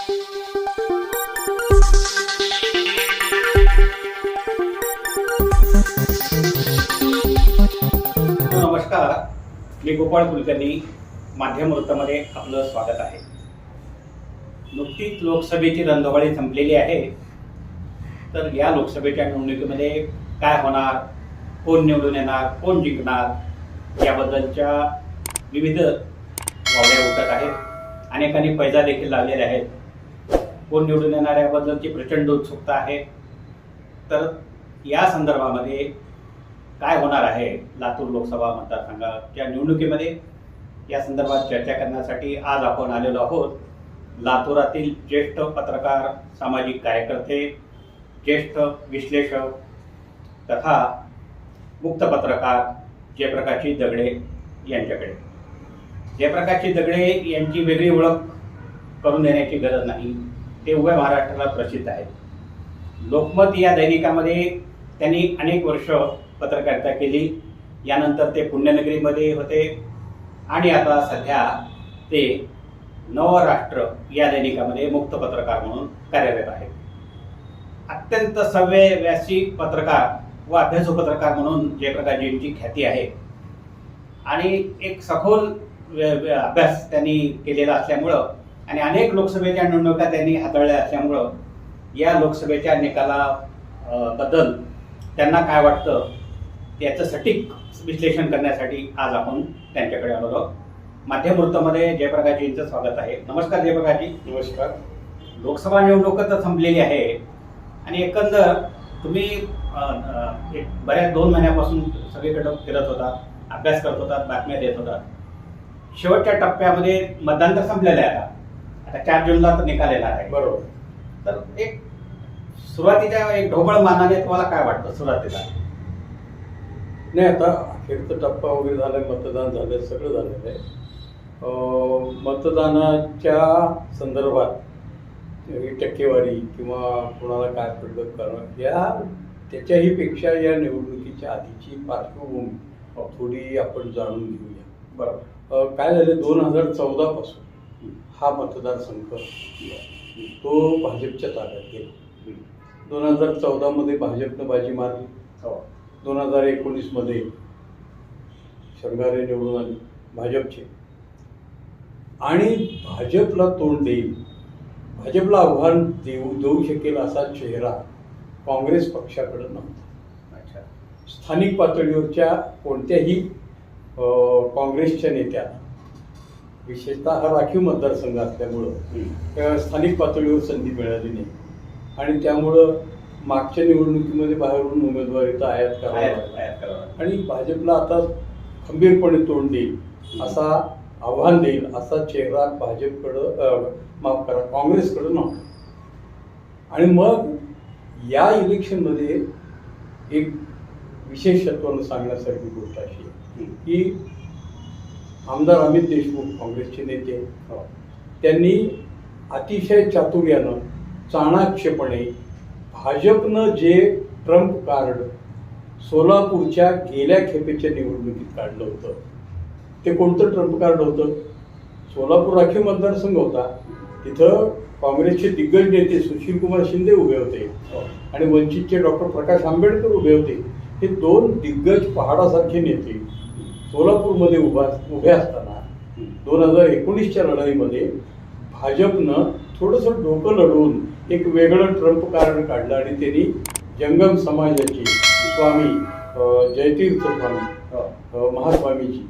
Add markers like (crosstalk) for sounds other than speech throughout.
नमस्कार. मी गोपाळ कुलकर्णी माध्यम वृत्तामध्ये आपलं स्वागत आहे. नुकतीच लोकसभेची रणधुमाळी संपलेली आहे. तर या लोकसभेच्या निवडणुकीमध्ये काय होणार? कोण निवडून येणार? कोण जिंकणार? याबद्दलच्या विविध वावड्या उठत आहेत. अनेकांनी पैजा देखील लावलेल्या आहेत. कोण निवडून येणार याबद्दलची प्रचंड उत्सुकता आहे. तर या संदर्भामध्ये काय होणार आहे लातूर लोकसभा मतदारसंघाच्या निवडणुकीमध्ये या संदर्भात चर्चा करण्यासाठी आज आपण आलेलो आहोत. लातूरातील ज्येष्ठ पत्रकार सामाजिक कार्यकर्ते ज्येष्ठ विश्लेषक तथा मुक्त पत्रकार जयप्रकाशजी दगडे यांच्याकडे. जयप्रकाशजी दगडे यांची वेगळी ओळख करून देण्याची गरज नाही. ते उभ्या महाराष्ट्राला प्रसिद्ध आहेत. लोकमत या दैनिकामध्ये त्यांनी अनेक वर्ष पत्रकारिता केली. यानंतर ते पुण्यनगरीमध्ये होते. आणि आता सध्या ते नवराष्ट्र या दैनिकामध्ये मुक्त पत्रकार म्हणून कार्यरत आहेत. अत्यंत सव्यव्यासी पत्रकार व अभ्यासू पत्रकार म्हणून जयप्रकाशजींची ख्याती आहे. आणि एक सखोल अभ्यास त्यांनी केलेला असल्यामुळं आणि अनेक लोकसभेच्या निवडणुका त्यांनी हाताळल्या असल्यामुळं या लोकसभेच्या निकाला बद्दल त्यांना काय वाटतं याचं सटीक विश्लेषण करण्यासाठी आज आपण त्यांच्याकडे आलो आहोत. माध्यम वृत्तामध्ये जयप्रकाशजींचं स्वागत आहे. नमस्कार जयप्रकाशजी. नमस्कार. लोकसभा निवडणूक तर संपलेली आहे. आणि एकंदर तुम्ही एक बऱ्याच दोन महिन्यापासून सगळीकडे फिरत होता अभ्यास करत होता बातम्या देत होता. शेवटच्या टप्प्यामध्ये मतदान तर संपलेलं आहे आता. आता चार जूनला तर निकाल येणार आहे. बरोबर. तर एक सुरुवातीच्या एक ढोबळ मानाने तुम्हाला काय वाटतं सुरुवातीला? नाही आता अखेरचा टप्पा वगैरे झालाय मतदान झालंय सगळं झालेलं आहे. मतदानाच्या संदर्भात टक्केवारी किंवा कोणाला काय पडलं कारण या त्याच्याही पेक्षा या निवडणुकीच्या आधीची पार्श्वभूमी थोडी आपण जाणून घेऊया. बरोबर. काय झालं दोन हजार चौदा पासून हा मतदारसंघ तो भाजपच्या ताब्यात गेला. दोन हजार चौदामध्ये भाजपनं बाजी मारली. हो. दोन हजार एकोणीसमध्ये शंगारे निवडून आली भाजपचे. आणि भाजपला तोंड देईल. भाजपला आव्हान देऊ देऊ शकेल असा चेहरा काँग्रेस पक्षाकडे नव्हता. अच्छा. स्थानिक पातळीवरच्या कोणत्याही काँग्रेसच्या नेत्यांना विशेषतः हा राखीव मतदारसंघ असल्यामुळं स्थानिक पातळीवर संधी मिळाली नाही. आणि त्यामुळं मागच्या निवडणुकीमध्ये बाहेरून उमेदवारी तर आयात करावा. आणि भाजपला आता खंबीरपणे तोंड देईल असा आव्हान देईल असा चेहरा भाजपकडं माफ करा काँग्रेसकडं नव्हता. आणि मग या इलेक्शनमध्ये एक विशेषत्वानं सांगण्यासारखी गोष्ट अशी आहे की आमदार अमित देशमुख काँग्रेसचे नेते हो. त्यांनी अतिशय चातुर्यानं चाणाक्षपणे भाजपनं जे ट्रम्प कार्ड सोलापूरच्या गेल्या खेपेच्या निवडणुकीत काढलं होतं ते कोणतं ट्रम्प कार्ड होतं? सोलापूर राखीव मतदारसंघ होता. तिथं काँग्रेसचे दिग्गज नेते सुशीलकुमार शिंदे उभे होते हो. आणि वंचितचे डॉक्टर प्रकाश आंबेडकर उभे होते. हे दोन दिग्गज पहाडासारखे नेते सोलापूरमध्ये उभा उभे असताना दोन हजार एकोणीसच्या लढाईमध्ये भाजपनं थोडंसं डोकं लढवून एक वेगळं ट्रम्प कारण काढलं आणि त्यांनी जंगम समाजाची स्वामी जयतीर्थ स्वामी महास्वामीची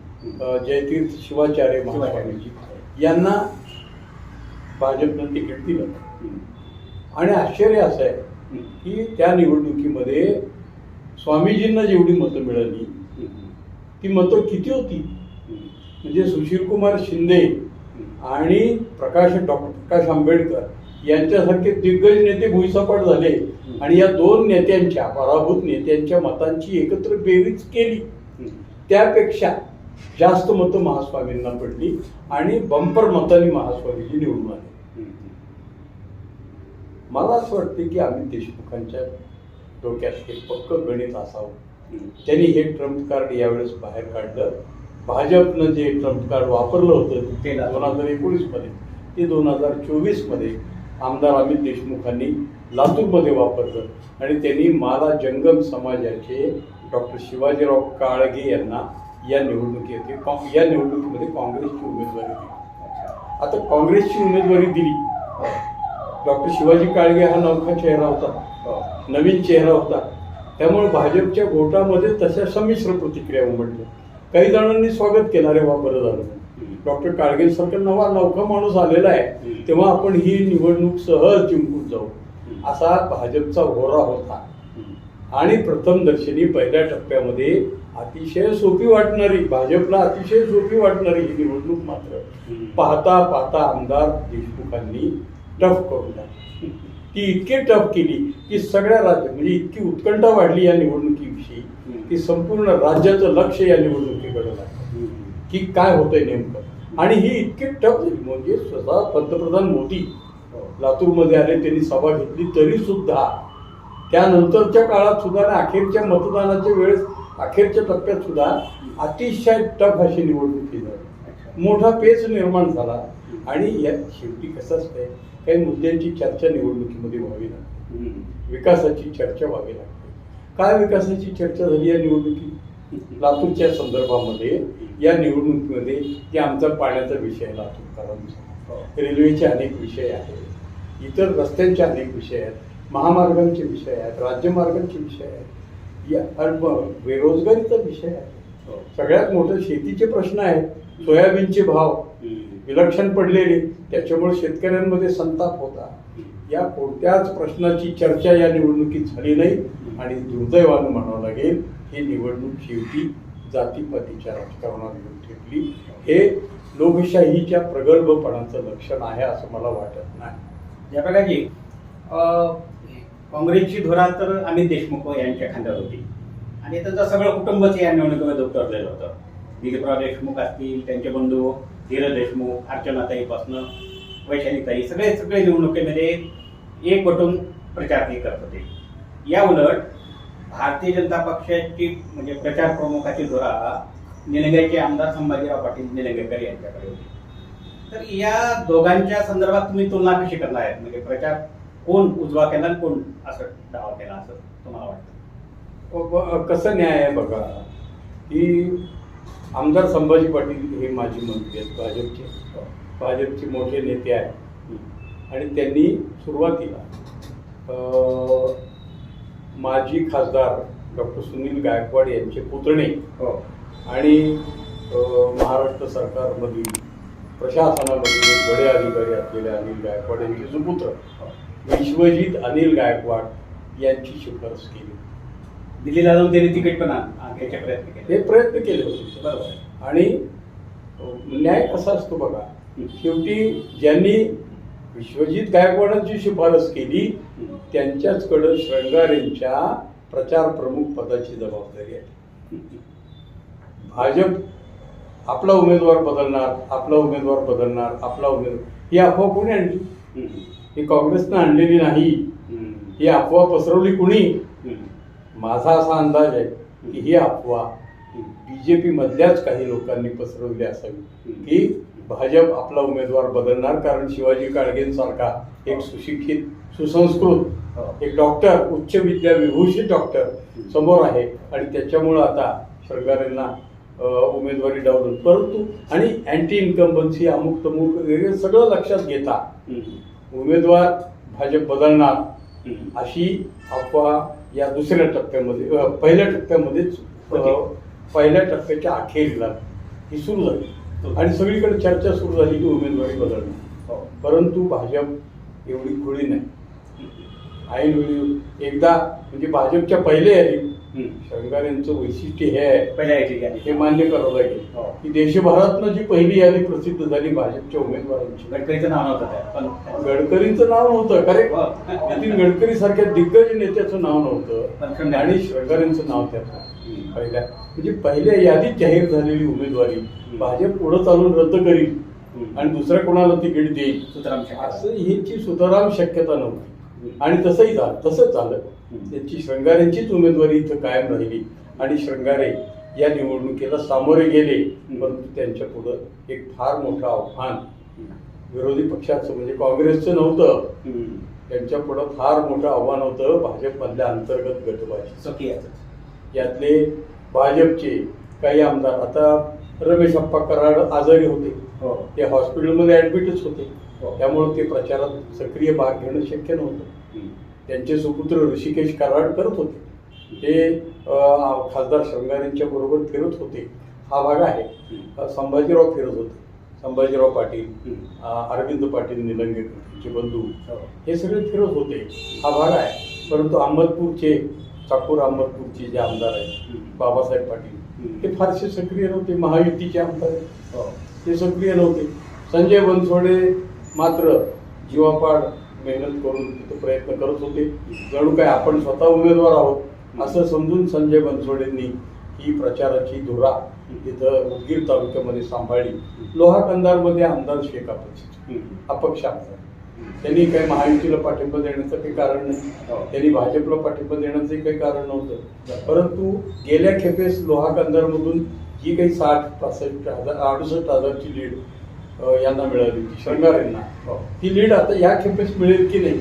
जयतीर्थ शिवाचार्य महास्वामीची यांना भाजपनं तिकीट दिलं. आणि आश्चर्य असं आहे की त्या निवडणुकीमध्ये स्वामीजींना जेवढी मतं मिळाली ती मतं किती होती? म्हणजे सुशीलकुमार शिंदे आणि प्रकाश डॉक्टर प्रकाश आंबेडकर यांच्यासारखे दिग्गज नेते भुईसपाट झाले. आणि या दोन नेत्यांच्या पराभूत नेत्यांच्या मतांची एकत्र बेरीज केली. त्यापेक्षा जास्त मतं महास्वामींना पडली आणि बंपर मतांनी महास्वामींनी निवडून आले. मला असं वाटते की अमित देशमुखांच्या डोक्यात एक पक्क गणित असावं. त्यांनी हे ट्रम्प कार्ड यावेळेस बाहेर काढलं. भाजपनं जे ट्रम्प कार्ड वापरलं होतं ते दोन हजार एकोणीसमध्ये ते दोन हजार चोवीसमध्ये आमदार अमित देशमुखांनी लातूरमध्ये वापरलं. आणि त्यांनी माला जंगम समाजाचे डॉक्टर शिवाजीराव काळगे यांना या निवडणुकीमध्ये काँ- या निवडणुकीमध्ये काँग्रेसची उमेदवारी दिली. आता काँग्रेसची उमेदवारी दिली. डॉक्टर शिवाजी काळगे हा नवखा चेहरा होता. नवीन चेहरा होता. त्यामुळे भाजपच्या घोटामध्ये तशा संमिश्र प्रतिक्रिया उमटल्या. काही जणांनी स्वागत केलं अरे वा बरं झालं. डॉक्टर काळगेंसारखा नवा नवखा माणूस आलेला आहे. तेव्हा आपण ही निवडणूक सहज जिंकून जाऊ. असा भाजपचा होरा होता. आणि प्रथमदर्शनी पहिल्या टप्प्यामध्ये अतिशय सोपी वाटणारी भाजपला अतिशय सोपी वाटणारी ही निवडणूक मात्र पाहता पाहता आमदार देशमुखांनी टफ करून टाकली. ती इतकी टफ केली की सगळ्या राज्य म्हणजे इतकी उत्कंठा वाढली या निवडणुकीविषयी की संपूर्ण राज्याचं लक्ष या निवडणुकीकडे लागलं. की काय होतंय नेमकं? आणि ही इतकी टफ झाली म्हणजे स्वतः पंतप्रधान मोदी लातूरमध्ये आले त्यांनी सभा घेतली तरी सुद्धा त्यानंतरच्या काळात सुद्धा आणि अखेरच्या मतदानाच्या वेळेस अखेरच्या टप्प्यात सुद्धा अतिशय टफ अशी निवडणूक ही झाली मोठा पेच निर्माण झाला. आणि या शेवटी कसं असतंय काही मुद्द्यांची चर्चा निवडणुकीमध्ये व्हावी लागते. विकासाची चर्चा व्हावी लागते. काय विकासाची चर्चा झाली या निवडणुकीत? लातूरच्या संदर्भामध्ये या निवडणुकीमध्ये की आमचा पाण्याचा विषय लातूरकरांचा रेल्वेचे अनेक विषय आहेत इतर रस्त्यांचे अनेक विषय आहेत महामार्गांचे विषय आहेत राज्यमार्गांचे विषय आहेत या बेरोजगारीचा विषय आहे. सगळ्यात मोठं शेतीचे प्रश्न आहेत सोयाबीनचे भाव. विलक्षण पडलेली. त्याच्यामुळे शेतकऱ्यांमध्ये संताप होता. या कोणत्याच प्रश्नाची चर्चा या निवडणुकीत झाली नाही. आणि दुर्दैवानं म्हणावं लागेल ही निवडणूक शेवटी जातीपातीच्या राजकारणात येऊन ठेपली. हे लोकशाहीच्या प्रगल्भपणाचं लक्षण आहे असं मला वाटत नाही. या प्रकारची काँग्रेसची धुरा तर अमित देशमुख यांच्या खांद्यावर होती. आणि त्यांचं सगळं कुटुंबच या निवडणुकीमध्ये उतरलेलं होतं. दिलीपराव देशमुख असतील त्यांचे बंधू धीरज देशमुख अर्चनाताईपासनं वैशालीताई सगळे सगळे निवडणुकीमध्ये एक बटून प्रचार ते करत होते. या उलट भारतीय जनता पक्षाची म्हणजे प्रचार प्रमुखाची धुरा निलंग्याचे आमदार संभाजीराव पाटील निलंगेकर यांच्याकडे होती. तर या दोघांच्या संदर्भात तुम्ही तुलना कशी करणार आहेत? म्हणजे प्रचार कोण उजवा केला आणि कोण असं डावा केला असं तुम्हाला वाटतं? कसं न्याय आहे बघा की आमदार संभाजी पाटील हे माजी मंत्री आहेत भाजपचे. भाजपचे मोठे नेते आहेत. आणि त्यांनी सुरुवातीला माजी खासदार डॉक्टर सुनील गायकवाड यांचे पुतणे हो. आणि महाराष्ट्र सरकारमधील प्रशासनामधील बडे अधिकारी असलेले अनिल गायकवाड यांचे सुपुत्र विश्वजित अनिल गायकवाड यांची शिफारस केली. दिल्लीला जाऊन त्यांनी तिकीट पण घ्यायचे प्रयत्न केले हे प्रयत्न केले होते बरोबर. आणि न्याय कसा असतो बघा शेवटी ज्यांनी विश्वजित गायकवाडांची शिफारस केली त्यांच्याचकडं श्रंगारेंच्या प्रचार प्रमुख पदाची जबाबदारी आहे भाजप आपला उमेदवार बदलणार आपला उमेदवार बदलणार आपला उमेदवार ही अफवा कोणी आणली. ही काँग्रेसनं आणलेली नाही. ही अफवा पसरवली कुणी. माझा असा अंदाज आहे की ही अफवा हम्म. बीजेपी मधल्याच काही लोकांनी पसरवली असावी की भाजप आपला उमेदवार बदलणार कारण शिवाजी काळगेंसारखा एक सुशिक्षित सुसंस्कृत. एक डॉक्टर उच्च विद्या विभूषित डॉक्टर समोर आहे आणि त्याच्यामुळं आता सरकारांना उमेदवारी डावलून परंतु आणि अँटी इन्कम्बन्सी अमुक तमुक वगैरे सगळं लक्षात घेता. उमेदवार भाजप बदलणार. अशी अफवा या दुसऱ्या टप्प्यामध्ये पहिल्या टप्प्यामध्येच. पहिल्या टप्प्याच्या अखेरीला ही सुरू झाली. आणि सगळीकडे चर्चा सुरू झाली की उमेदवारी बदलणार हो. परंतु भाजप एवढी खुळी नाही. ऐन वेळी एकदा म्हणजे भाजपच्या पहिले आली हम्म. शंकर यांचं वैशिष्ट्य हे आहे. हे मान्य करावं लागेल हो. की देशभरातनं जी पहिली यादी प्रसिद्ध झाली भाजपच्या उमेदवारांची गडकरीचं नाव नव्हतं गडकरींचं नाव नव्हतं खरे हो. नितीन गडकरी सारख्या दिग्गज नेत्याचं नाव नव्हतं आणि श्रंगारेंचं नाव त्यात हम्म. पहिल्या म्हणजे पहिल्या यादीत जाहीर झालेली उमेदवारी भाजप पुढे चालून रद्द करील. आणि दुसऱ्या कोणाला तिकीट देईल. असं ह्याची सुतराम शक्यता नव्हती. आणि तसंही झालं तसंच झालं. त्यांची श्रंगारेंचीच उमेदवारी इथं कायम राहिली आणि श्रंगारे या निवडणुकीला सामोरे गेले. परंतु त्यांच्या पुढं एक फार मोठं आव्हान विरोधी पक्षाचं म्हणजे काँग्रेसचं नव्हतं. त्यांच्या पुढं फार मोठं आव्हान होतं भाजपमधल्या अंतर्गत गटबाजी. यातले भाजपचे काही आमदार आता रमेश अप्पा कराड आजारी होते हो ते हॉस्पिटलमध्ये ऍडमिटच होते. त्यामुळे ते प्रचारात सक्रिय भाग घेणं शक्य नव्हतं. त्यांचे सुपुत्र ऋषिकेश कराड करत होते. ते खासदार श्रंगारेंच्या बरोबर फिरत होते. हा भाग आहे. संभाजीराव फिरत होते. संभाजीराव पाटील अरविंद पाटील निलंगेकर बंधू. हो. हे सगळे फिरत होते. हा भाग आहे. परंतु अहमदपूरचे चाकूर अहमदपूरचे जे आमदार आहेत. बाबासाहेब पाटील. ते फारसे सक्रिय नव्हते. महायुतीचे आमदार हो. ते सक्रिय नव्हते. संजय बनसोडे मात्र जीवापाड मेहनत करून तिथे प्रयत्न करत होते जणू काय आपण स्वतः उमेदवार आहोत असं समजून संजय बनसोडेंनी ही प्रचाराची धुरा तिथं उदगीर तालुक्यामध्ये सांभाळली लोहा कंदारमध्ये आमदार शेख अपेक्षित हम्म. अपक्ष आमदार त्यांनी काही महायुतीला पाठिंबा देण्याचं काही कारण हो. नाही त्यांनी भाजपला पाठिंबा देण्याचंही काही कारण नव्हतं परंतु गेल्या खेपेस लोहा कंदारमधून जी काही साठ पासष्ट हजार अडुसष्ट हजारची लीड यांना मिळाली होती श्रंगार यांना हो. ती लीड आता या खेपेस मिळेल की नाही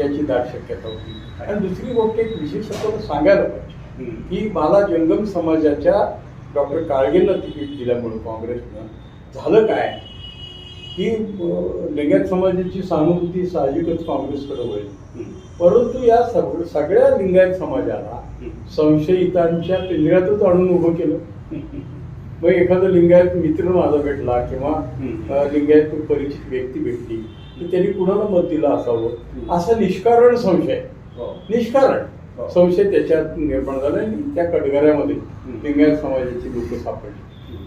याची दाट शक्यता होती आणि दुसरी गोष्ट एक विशेष आपल्याला सांगायला पाहिजे. की मला जंगम समाजाच्या डॉक्टर काळगेंना तिकीट दिल्यामुळे काँग्रेसनं झालं काय की लिंगायत समाजाची सहानुभूती साहजिकच काँग्रेसकडे होईल. परंतु या सग- सगळ्या लिंगायत समाजाला. संशयितांच्या पिंजऱ्यातच आणून उभं केलं. मग एखादा लिंगायत मित्र माझा भेटला किंवा लिंगायत परिचित व्यक्ती भेटली की त्यांनी कुणाला मत दिलं असावं. असा निष्कारण संशय हो. निष्कारण हो. संशय त्याच्यात निर्माण झाला आणि त्या कटघऱ्यामध्ये हम्म. लिंगायत समाजाची लोक सापडली.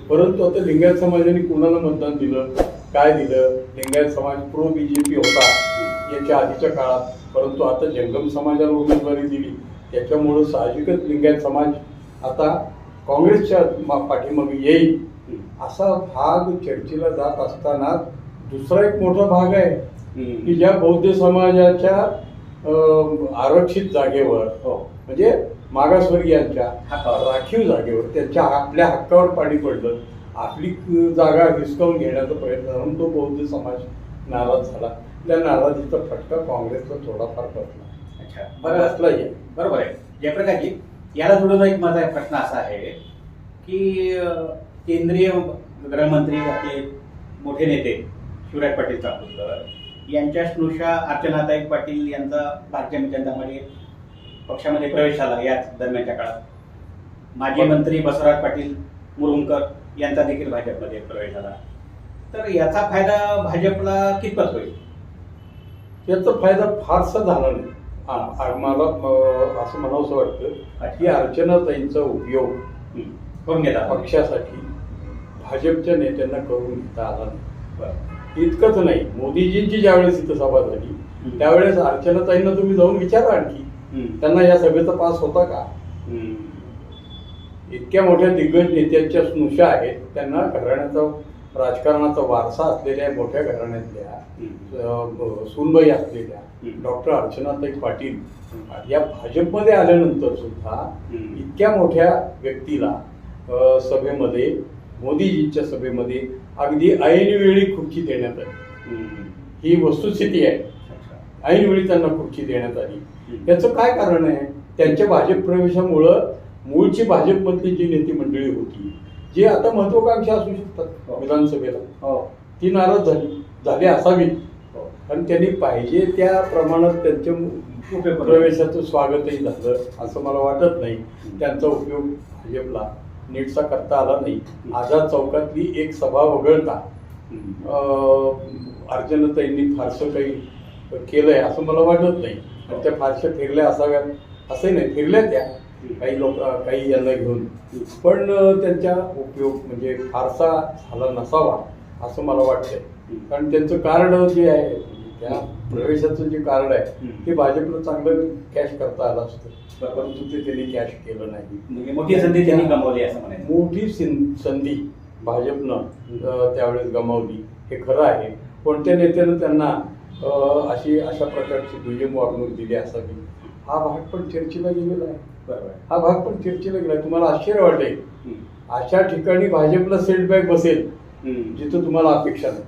परंतु आता लिंगायत समाजाने कुणाला मतदान दिलं काय दिलं लिंगायत समाज प्रो बीजेपी होता याच्या आधीच्या काळात परंतु आता जंगम समाजाला उमेदवारी दिली त्याच्यामुळं साहजिकच लिंगायत समाज आता काँग्रेसच्या मा- पाठीमागे येईल. असा भाग चर्चेला जात असताना दुसरा एक मोठा भाग आहे की. ज्या बौद्ध समाजाच्या आरक्षित जागेवर हो. म्हणजे मागासवर्गीयांच्या. राखीव जागेवर त्यांच्या आपल्या हक्कावर पाणी पडलं आपली जागा हिसकावून घेण्याचा प्रयत्न आणि तो बौद्ध समाज नाराज झाला त्या नाराजीचा फटका काँग्रेसला थोडाफार बसला अच्छा बरं असलाही आहे बरोबर आहे जयप्रकाशजी याला जोडून एक माझा प्रश्न असा आहे की केंद्रीय गृहमंत्री आपले मोठे नेते शिवराज पाटील चाकूरकर यांच्या स्नुषा अर्चनाताई पाटील यांचा भारतीय जनतामध्ये पक्षामध्ये प्रवेश झाला याच दरम्यानच्या काळात. माजी मंत्री बसवराज पाटील मुरुंकर यांचा देखील भाजपमध्ये प्रवेश झाला. तर याचा फायदा भाजपला कितपत होईल? याचा फायदा फारसा झाला नाही. आ- आ- मला असं वाटतं की अर्चनाताईंचा उपयोग. करून घेता पक्षासाठी भाजपच्या नेत्यांना करून घेता आला नाही. इतकंच नाही मोदीजींची ज्यावेळेस इथं सभा झाली. त्यावेळेस अर्चनाताईंना तुम्ही जाऊन विचारा आणखी. त्यांना या सभेचा पास होता का. इतक्या मोठ्या दिग्गज नेत्यांच्या स्नुषा आहेत त्यांना घराण्याचा राजकारणाचा वारसा असलेल्या मोठ्या घराण्यातल्या सुनबाई असलेल्या. डॉक्टर अर्चनाताई पाटील या भाजपमध्ये आल्यानंतर सुद्धा. इतक्या मोठ्या व्यक्तीला सभेमध्ये मोदीजींच्या सभेमध्ये अगदी ऐनवेळी खुर्ची देण्यात आली. ही वस्तुस्थिती आहे. ऐनवेळी त्यांना खुर्ची देण्यात आली. याचं काय कारण आहे त्यांच्या भाजप प्रवेशामुळं मूळची भाजपमधली जी नेते मंडळी होती जी आता महत्वाकांक्षा असू हो. शकतात विधानसभेला हो. ती नाराज झाली झाली असावी. हो. कारण त्यांनी पाहिजे त्या प्रमाणात त्यांच्या. प्रवेशाचं स्वागतही झालं असं मला वाटत नाही. त्यांचा उपयोग भाजपला नीटचा करता आला नाही. आझाद चौकातली एक सभा वगळता हम्म. अं, अर्चनाताईंनी फारसं काही केलंय असं मला वाटत नाही. आणि त्या फारशा फिरल्या असाव्यात असंही नाही. फिरल्या त्या काही लोक काही यांना घेऊन. पण त्यांचा उपयोग म्हणजे फारसा झाला नसावा असं मला वाटतंय. कारण त्यांचं कार्ड जे आहे त्या प्रवेशाचं जे कार्ड आहे ते भाजपला चांगलं कॅश करता आलं असतं. परंतु ते त्यांनी कॅश केलं नाही. म्हणजे मोठी संधी त्यांनी गमावली असं म्हणायचं. मोठी संधी भाजपनं त्यावेळेस गमावली. हे खरं आहे. कोणत्या नेत्यानं त्यांना अशी अशा प्रकारची दुय्यम वागणूक दिली असावी? हा भाग पण चर्चेला गेलेला आहे. हा भाग पण चर्चेला गेला. तुम्हाला आश्चर्य वाटेल. अशा ठिकाणी भाजपला सेटबॅक बसेल. जिथं तुम्हाला अपेक्षा नाही.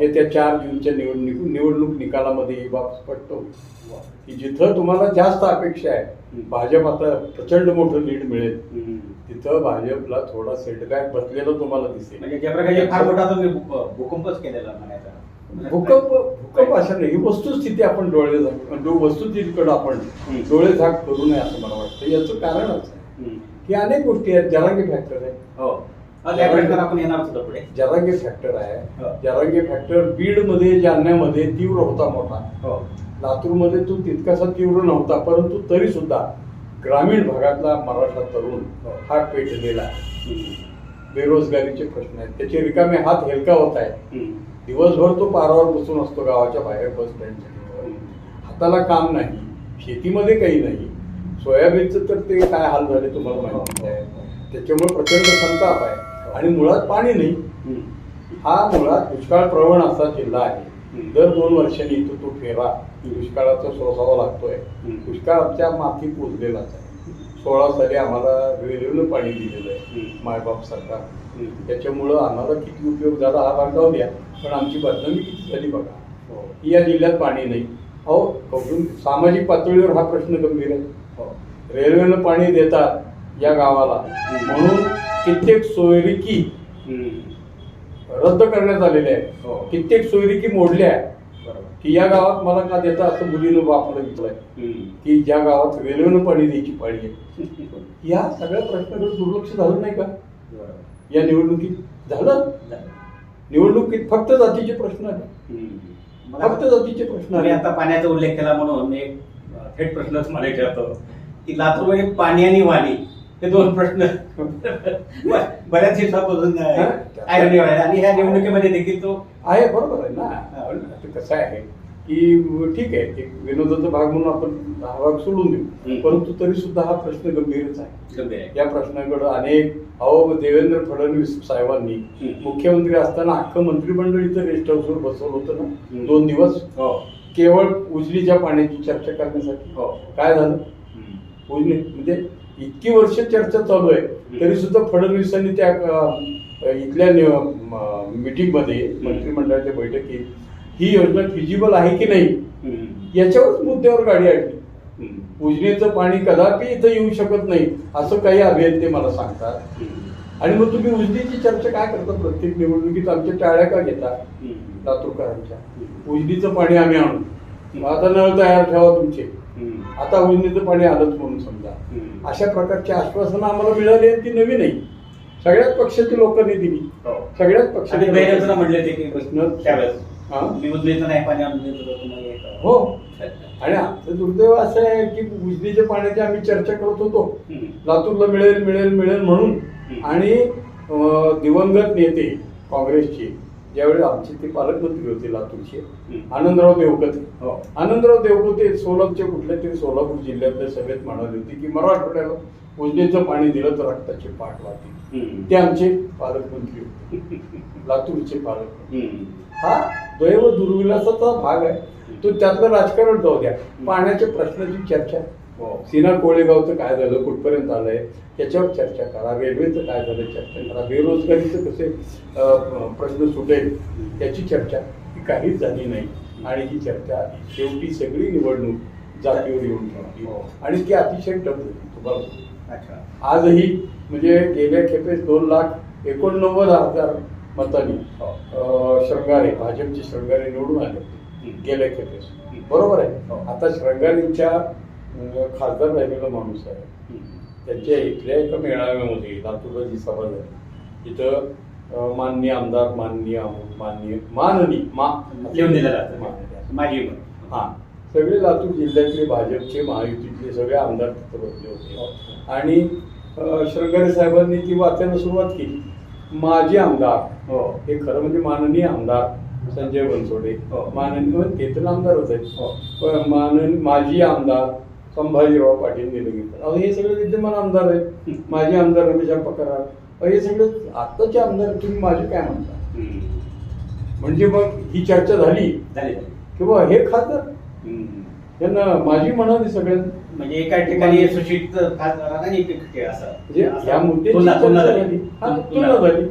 येत्या चार जूनच्या निवडणूक निवडणूक निकालामध्ये ही बाब स्पष्ट होईल की जिथं तुम्हाला जास्त अपेक्षा आहे. भाजप आता प्रचंड मोठं लीड मिळेल. तिथं भाजपला थोडा सेटबॅक बसलेलं तुम्हाला दिसेल म्हणजे ज्या प्रकारे फार मोठा तुम्ही भूक- भूकंपच केलेला म्हणायचा भूकंप भूकंप अशा नाही. ही वस्तुस्थिती आपण डोळे झाक वस्तुस्थितीकडे आपण. डोळे झाक करू नये असं मला वाटतं. याचं कारणच. की अनेक गोष्टी आहेत. जरांगी फॅक्टर आहे. हो. आपण येणार सुद्धा पुढे. जरांगे फॅक्टर आहे. हो. जरांगे फॅक्टर बीडमध्ये जालन्यामध्ये तीव्र होता मोठा. हो. लातूरमध्ये तो तितकासा तीव्र नव्हता परंतु तरी सुद्धा ग्रामीण भागातला मराठा तरुण हो. पेटलेला आहे. बेरोजगारीचे प्रश्न आहेत. त्याचे रिकामे हात हेलका होत आहेत. दिवसभर तो पारावर बसून असतो गावाच्या बाहेर बस स्टँडच्या. हाताला काम नाही शेतीमध्ये काही नाही सोयाबीनचं तर ते काय हाल झाले तुम्हाला माहिती आहे त्याच्यामुळे प्रचंड संताप आहे आणि मुळात पाणी नाही. हा मुळात दुष्काळ प्रवण असा जिल्हा आहे. दर दोन वर्षांनी इथं तो फेरा दुष्काळाचा सोसावा लागतोय. दुष्काळ आमच्या माती पोचलेलाच आहे सोळा साली आम्हाला रेल्वेनं पाणी दिलेलं आहे. मायबाप सरकार. त्याच्यामुळं आम्हाला किती उपयोग झाला हा भाग जाऊ द्या पण आमची बदनामी किती झाली बघा हो. या जिल्ह्यात पाणी नाही अहो कौटुंब सामाजिक पातळीवर हा प्रश्न गंभीर आहे हो. रेल्वेनं पाणी देतात या गावाला म्हणून कित्येक सोयरिकी. रद्द करण्यात आलेल्या हो. आहेत कित्येक सोयरिकी मोडल्या आहेत की या गावात मला का देता असं मुलीनं बापलं हम्म. की ज्या गावात रेल्वेनं पाणी द्यायची पाळी आहे (laughs) या सगळ्या प्रश्नाकडे दुर्लक्ष झालं नाही का. या निवडणुकीत झालं. निवडणुकीत फक्त जातीचे प्रश्न. मला फक्त जातीचे प्रश्न आले आता पाण्याचा उल्लेख केला म्हणून एक थेट प्रश्नच मला विचारतो की लातूरमध्ये पाणी आणि वाणी हे दोन प्रश्न. बऱ्याच दिवसापासून आहे आणि ह्या निवडणुकीमध्ये देखील तो. आहे बरोबर आहे ना. कसं आहे की ठीक आहे एक विनोदाचा भाग म्हणून आपण हा भाग सोडून देऊ. परंतु तरी सुद्धा हा प्रश्न गंभीरच आहे. या प्रश्नाकडे अनेक अहो देवेंद्र फडणवीस साहेबांनी. मुख्यमंत्री असताना अख्खं मंत्रिमंडळ इथं रेस्ट हाऊसवर बसवलं होतं ना. दोन दिवस. हो. केवळ उजनीच्या पाण्याची चर्चा करण्यासाठी. हो. काय झालं. उजनी म्हणजे इतकी वर्ष चर्चा चालू आहे तरी सुद्धा फडणवीसांनी त्या इथल्या मीटिंगमध्ये मंत्रिमंडळाच्या बैठकीत ही योजना फिजिबल आहे की नाही. याच्यावरच मुद्द्यावर गाडी आणली. उजनीचं पाणी कदापि इथं येऊ शकत नाही असं काही अभियंते मला सांगतात. आणि मग तुम्ही उजनीची चर्चा काय करता? प्रत्येक निवडणुकीत आमच्या टाळ्या का घेता. लातूरकरांच्या. उजनीचं पाणी आम्ही आणू. आता नळ तयार ठेवा तुमचे. आता उजनीचं पाणी आलंच म्हणून समजा. अशा प्रकारची आश्वासनं आम्हाला मिळाली आहेत ती नवीन नाही सगळ्याच पक्षाची लोकांनी दिली हो. सगळ्याच बहिरचं म्हणले ते की प्रश्न हा? आणि आमचं दुर्दैव असं आहे की उजनीच्या पाण्याची आम्ही चर्चा करत होतो. लातूरला मिळेल मिळेल मिळेल म्हणून. आणि दिवंगत नेते काँग्रेसचे ज्यावेळी आमचे ते पालकमंत्री होते लातूरचे. आनंदराव देवकते हो आनंदराव देवकते सोलापूरच्या कुठल्या तरी सोलापूर जिल्ह्यातल्या सभेत म्हणाले होते की मराठवाड्याला उजनीचं पाणी दिलं तर रक्ताचे पाठ वाहतील. ते आमचे पालकमंत्री होते (laughs) लातूरचे पालकमंत्री हम्म. हा दैव दुर्विलासाचा भाग आहे तो त्यातलं राजकारण जाऊ द्या. पाण्याच्या प्रश्नाची चर्चा. हो. सीना कोळेगावचं काय झालं? कुठपर्यंत आलंय? याच्यावर चर्चा करा. रेल्वेचं काय झालं? चर्चा करा. बेरोजगारीचं कसे प्रश्न सुटेल याची चर्चा ही काहीच झाली नाही. आणि ही चर्चा शेवटी सगळी निवडणूक जातीवर येऊन ठेवली हो. आणि ती अतिशय टप होती. आजही म्हणजे गेल्या खेपेस दोन लाख एकोणनव्वद हजार मतांनी हो. अं, श्रंगारे भाजपचे श्रंगारे निवडून आले गेल्या खेपेस बरोबर आहे. हो. आता श्रंगारेंच्या खासदार राहिलेला माणूस आहे. त्यांच्या इथल्या एका मेळाव्यामध्ये लातूरला जी सभा झाली. तिथं माननीय आमदार माननीय माननीय माननी मा. माननीय. माझी हा. सगळे लातूर जिल्ह्यातले भाजपचे महायुतीतले सगळे आमदार तिथं बसले होते. आणि अं, श्रंगारे साहेबांनी ती वाचायला सुरुवात केली. माजी आमदार. हो. हे खरं म्हणजे माननीय आमदार संजय बनसोडे. हो. माननीय ते तर आमदारच आहेत हो. पण मानन माजी आमदार संभाजीराव पाटील निलंगेकर अहो हे सगळे विद्यमान आमदार आहेत. माजी आमदार रमेश अहो, हे सगळे आत्ताचे आमदार तुम्ही माझे काय म्हणता. म्हणजे मग ही चर्चा झाली किंवा हे खासदार? हम्म. यांना माझी म्हणाली सगळ्यांना. म्हणजे एका ठिकाणी सुशिक्षित फार राहणार एक असं म्हणजे या मुद्द्याची तुलना- तुलना चर्चा झाली. झाली हा, तुलना- तुलना झाली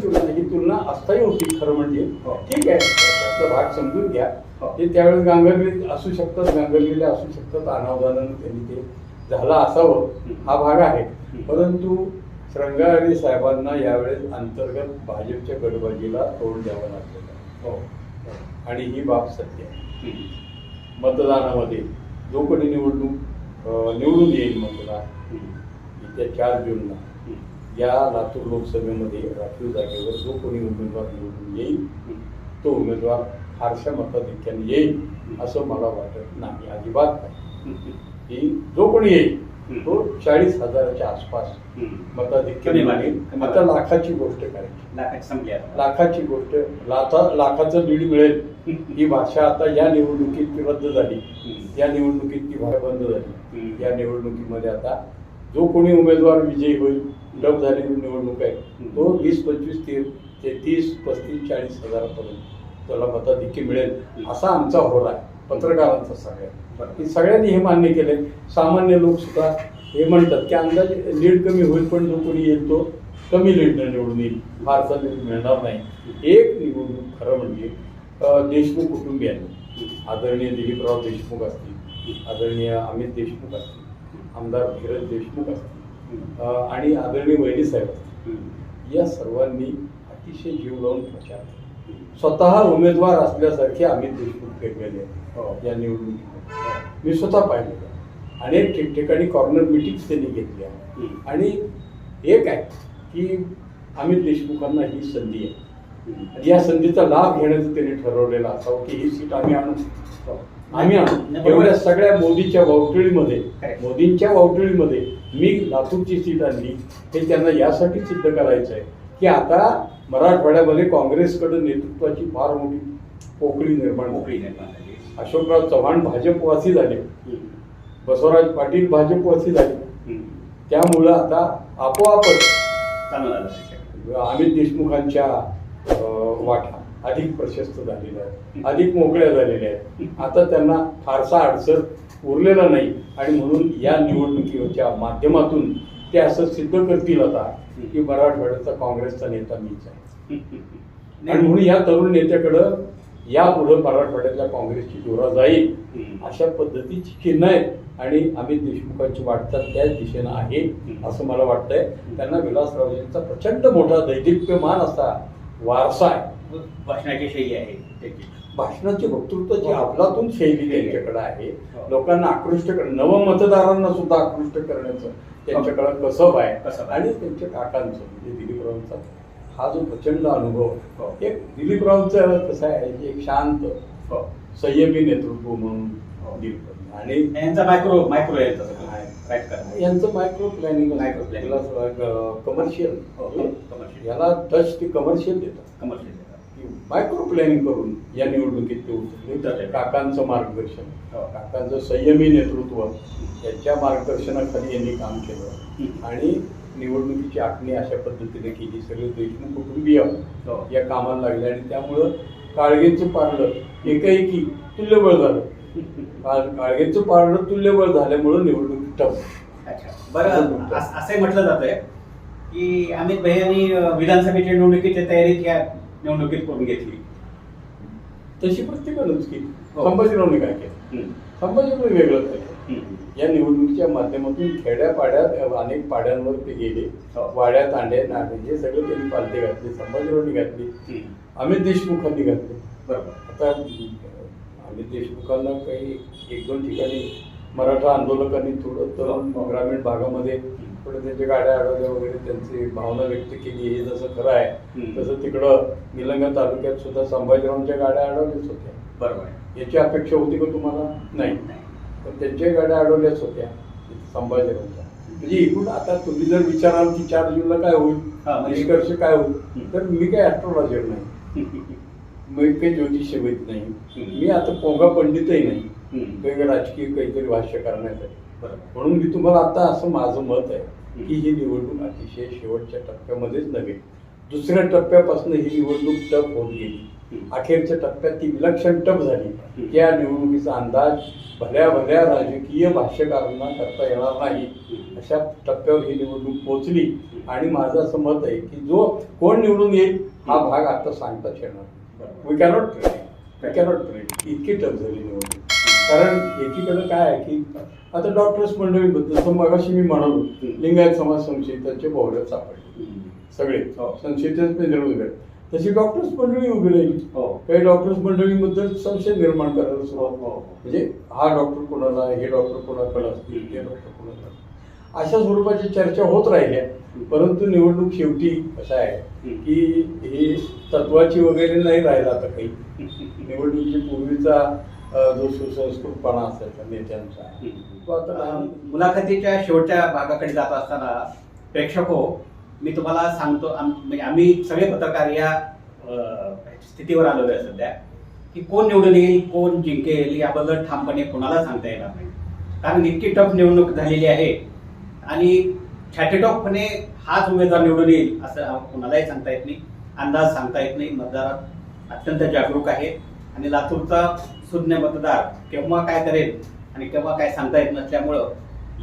तुलना. ही तुलना अस्थायी होती खरं म्हणजे हो. ठीक आहे त्यातला भाग समजून घ्या हो. ते त्यावेळेस गांगरले असू शकतात गांगरलेले असू शकतात अनावधानानं त्यांनी ते झालं असावं हा भाग आहे परंतु श्रंगारी साहेबांना यावेळेस अंतर्गत भाजपच्या गटबाजीला तोड द्यावं लागलेलं आहे. हो. आणि ही बाब सत्य आहे हम्म. मतदानामध्ये जो कोणी निवडणूक निवडून येईल मतदार येत्या चार जूनला. या लातूर लोकसभेमध्ये राखीव जागेवर जो कोणी उमेदवार निवडून येईल तो उमेदवार फारशा मताधिक्याने येईल असं मला वाटत नाही. अजिबात नाही. की जो कोणी येईल तो चाळीस हजाराच्या आसपास. मताधिक्य आता. लाखाची गोष्ट करायची. लाखाची गोष्ट लाखा लाखाचं लीड मिळेल. ही भाषा आता या निवडणुकीत रद्द झाली. या निवडणुकीत ती भाषा बंद झाली. या निवडणुकीमध्ये आता जो कोणी उमेदवार विजयी होईल डब झालेली निवडणूक आहे तो वीस पंचवीस ते ते तीस पस्तीस चाळीस हजारापर्यंत त्याला मताधिक्य मिळेल असा आमचा होरा आहे पत्रकारांचा सगळ्या बरोबर. की सगळ्यांनी हे मान्य केलंय सामान्य लोक सुद्धा हे म्हणतात की अंदाजे लीड कमी होईल पण जो कोणी येईल तो कमी लीडनं निवडून येईल फारसा लीड मिळणार नाही एक निवडणूक खरं म्हणजे देशमुख कुटुंबियांनी आदरणीय दिलीपराव देशमुख असतील आदरणीय अमित देशमुख असतील आमदार धीरज देशमुख असतील आणि आदरणीय वैली साहेब असतील. या सर्वांनी अतिशय जीव लावून प्रचार केला स्वतः उमेदवार असल्यासारखे अमित देशमुख आहेत हो. या निवडणुकीमध्ये मी स्वतः पाहिलेलं. अनेक ठिकठिकाणी कॉर्नर मिटिंग्स त्यांनी घेतल्या. आणि एक आहे की अमित देशमुखांना ही संधी आहे या संधीचा लाभ घेण्याचं त्यांनी ठरवलेलं असावं की ही सीट आम्ही आणू. आम्ही आणू. एवढ्या सगळ्या मोदीच्या वावटळीमध्ये. मोदींच्या वावटळीमध्ये मी लातूरची सीट आणली हे त्यांना यासाठी सिद्ध करायचं आहे की आता मराठवाड्यामध्ये काँग्रेसकडे नेतृत्वाची फार मोठी पोकळी निर्माण झाली निर्माण झाली. अशोकराव चव्हाण भाजपवासी झाले. बसवराज पाटील भाजपवासी झाले. त्यामुळं आता आपोआपच. अमित देशमुखांच्या वाटा अधिक प्रशस्त झालेल्या आहेत. अधिक मोकळ्या झालेल्या आहेत. आता त्यांना फारसा अडसर उरलेला नाही. आणि म्हणून या निवडणुकीच्या माध्यमातून ते असं सिद्ध करतील आता की मराठवाड्याचा काँग्रेसचा नेता मीच आहे. आणि म्हणून या तरुण नेत्याकडं यापुढे मराठवाड्यातल्या काँग्रेसची जोरा जाईल. अशा पद्धतीची चिन्ह आहेत. आणि अमित देशमुखांची वाटचाल त्याच दिशेनं आहे असं मला वाटतंय. त्यांना विलासरावजींचा प्रचंड मोठा दैदिप्यमान असा वारसा आहे. भाषणाची शैली आहे भाषणाची वक्तृत्वाची अफलातून शैली त्यांच्याकडे आहे. हो. लोकांना आकृष्ट कर नवमतदारांना सुद्धा आकृष्ट करण्याचं त्यांच्याकडे कसब आहे. आणि त्यांच्या काकांचं म्हणजे दिलीपरावांचा. हा जो प्रचंड अनुभव. एक दिलीपरावांचं कसं आहे की एक शांत हो. संयमी नेतृत्व म्हणून हो. दिलीपराव आणि यांचा मायक्रो मायक्रो. यांचं micro planning Micro planning. Commercial commercial. याला टच ते कमर्शियल देतात देतात. मायक्रो प्लॅनिंग करून या निवडणुकीत ते उतरले. काकांचं मार्गदर्शन हो. काकांचं संयमी नेतृत्व यांच्या मार्गदर्शनाखाली यांनी काम केलं. आणि निवडणुकीची आखणी अशा पद्धतीने केली सगळे देशमुख कुटुंबीय. या कामाला लागले आणि त्यामुळं काळगेचं पारलं एकाएकी तुल्यबळ झालं काळ- काळगेचं पारलं तुल्यबळ झाल्यामुळं निवडणूक टप अच्छा बरं अस- असंही म्हटलं जातंय की अमित भाई यांनी विधानसभेच्या निवडणुकीची तयारी या निवडणुकीत करून घेतली तशी प्रत्येकानंच केली हो. संभाजीरावने काय केलं. संभाजीराव वेगळं केलं हम्म. या निवडणुकीच्या माध्यमातून खेड्या पाड्यात अनेक पाड्यांवर ते गेले हो. वाड्या तांड्या नाटे हे सगळं त्यांनी पालथे घातले संभाजीरावनी घातली. अमित देशमुखांनी घातले बरोबर आता अमित देशमुखांना काही एक दोन ठिकाणी मराठा आंदोलकांनी थोडं तरुण ग्रामीण भागामध्ये थोडं त्यांच्या गाड्या अडवल्या वगैरे त्यांची भावना व्यक्त केली हे जसं खरं आहे. तसं तिकडं निलंगा तालुक्यात सुद्धा संभाजीरावांच्या गाड्या अडवल्याच होत्या बरोबर. याची अपेक्षा होती का तुम्हाला नाही नाही. पण त्यांच्या गाड्या अडवल्याच होत्या संभाजीरावांच्या म्हणजे एकूण आता तुम्ही जर विचाराल की चार जूनला काय होईल हा, म्हणजे- निष्कर्ष काय होईल. तर मी काय ऍस्ट्रॉलॉजर नाही (laughs) मी काही ज्योतिषविद नाही. मी आता पोंगा पंडितही नाही. काही राजकीय काहीतरी भाष्य करण्यासाठी म्हणून मी तुम्हाला आता असं माझं मत आहे. की ही निवडणूक अतिशय शेवटच्या टप्प्यामध्येच नव्हे दुसऱ्या टप्प्यापासून ही निवडणूक टप होत गेली. अखेरच्या टप्प्यात ती विलक्षण टप झाली. त्या निवडणुकीचा अंदाज भल्या भल्या राजकीय भाष्यकारांना करता येणार नाही. अशा टप्प्यावर ही निवडणूक पोहोचली. आणि माझं असं मत आहे की जो कोण निवडून येईल हा भाग आता सांगताच येणार we cannot we cannot predict इतकी टप झाली निवडणूक. कारण एकीकडे काय आहे की आता डॉक्टर्स मंडळीबद्दल मगाशी मी म्हणालो. लिंगायत समाज संशयितांचे बहुरत सापडले. सगळे हो. संशयितच उभे तशी डॉक्टर्स मंडळी उभी राहिली. हो. काही डॉक्टर्स मंडळीबद्दल संशय निर्माण करायला हो सुरुवात. हो म्हणजे हा डॉक्टर कोणाला हे डॉक्टर कोणाकडे असतील ते डॉक्टर कोणाकडे अशा स्वरूपाची चर्चा होत राहिल्या. परंतु निवडणूक शेवटी असं आहे की ही तत्वाची वगैरे नाही राहिला आता काही. (laughs) निवडणुकी पूर्वीचा जो सुसंस्कृतपणा असायचा नेत्यांचा. तो आता. मुलाखतीच्या शेवटच्या भागाकडे जात असताना प्रेक्षक हो मी तुम्हाला सांगतो आम- म्हणजे आम्ही सगळे पत्रकार या स्थितीवर आलेलो आहे सध्या की कोण निवडून येईल कोण जिंकेल याबद्दल ठामपणे कोणाला सांगता येणार नाही. कारण इतकी टफ निवडणूक झालेली आहे आणि छाटेटॉपपणे हाच उमेदवार निवडून येईल असं कोणालाही सांगता येत नाही. अंदाज सांगता येत नाही. मतदार अत्यंत जागरूक आहे. आणि लातूरचा सुज्ञ मतदार केव्हा काय करेल आणि केव्हा काय सांगता येत नसल्यामुळं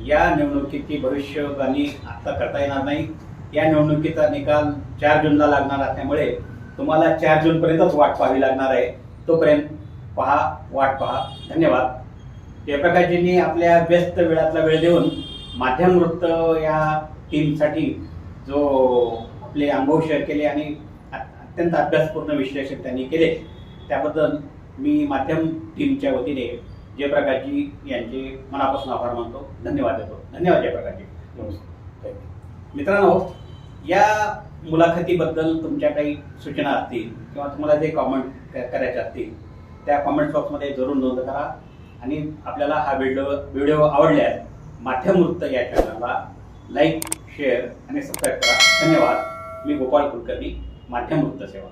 या निवडणुकीची भविष्यवाणी आता करता येणार नाही. या निवडणुकीचा निकाल चार जूनला लागणार असल्यामुळे तुम्हाला चार जूनपर्यंतच वाट पाहावी लागणार आहे. तोपर्यंत पहा वाट पहा. धन्यवाद. जयप्रकाशजींनी आपल्या व्यस्त वेळातला वेळ देऊन माध्यम वृत्त या टीमसाठी जो आपले अनुभव शेअर केले आणि अत्यंत अभ्यासपूर्ण विश्लेषण त्यांनी केले त्याबद्दल मी माध्यम टीमच्या वतीने जयप्रकाशजी यांचे मनापासून आभार मानतो. धन्यवाद देतो. धन्यवाद जयप्रकाशजी नमस्कार. मित्रांनो या मुलाखतीबद्दल तुमच्या काही सूचना असतील किंवा तुम्हाला जे कॉमेंट करायचे असतील त्या कॉमेंट बॉक्समध्ये जरूर नोंद करा. आणि आपल्याला हा व्हिडिओ व्हिडिओ आवडल्यास माध्यम वृत्त या चॅनलला लाईक शेअर आणि सबस्क्राईब करा. धन्यवाद. मी गोपाळ कुलकर्णी माध्यम वृत्त सेवा.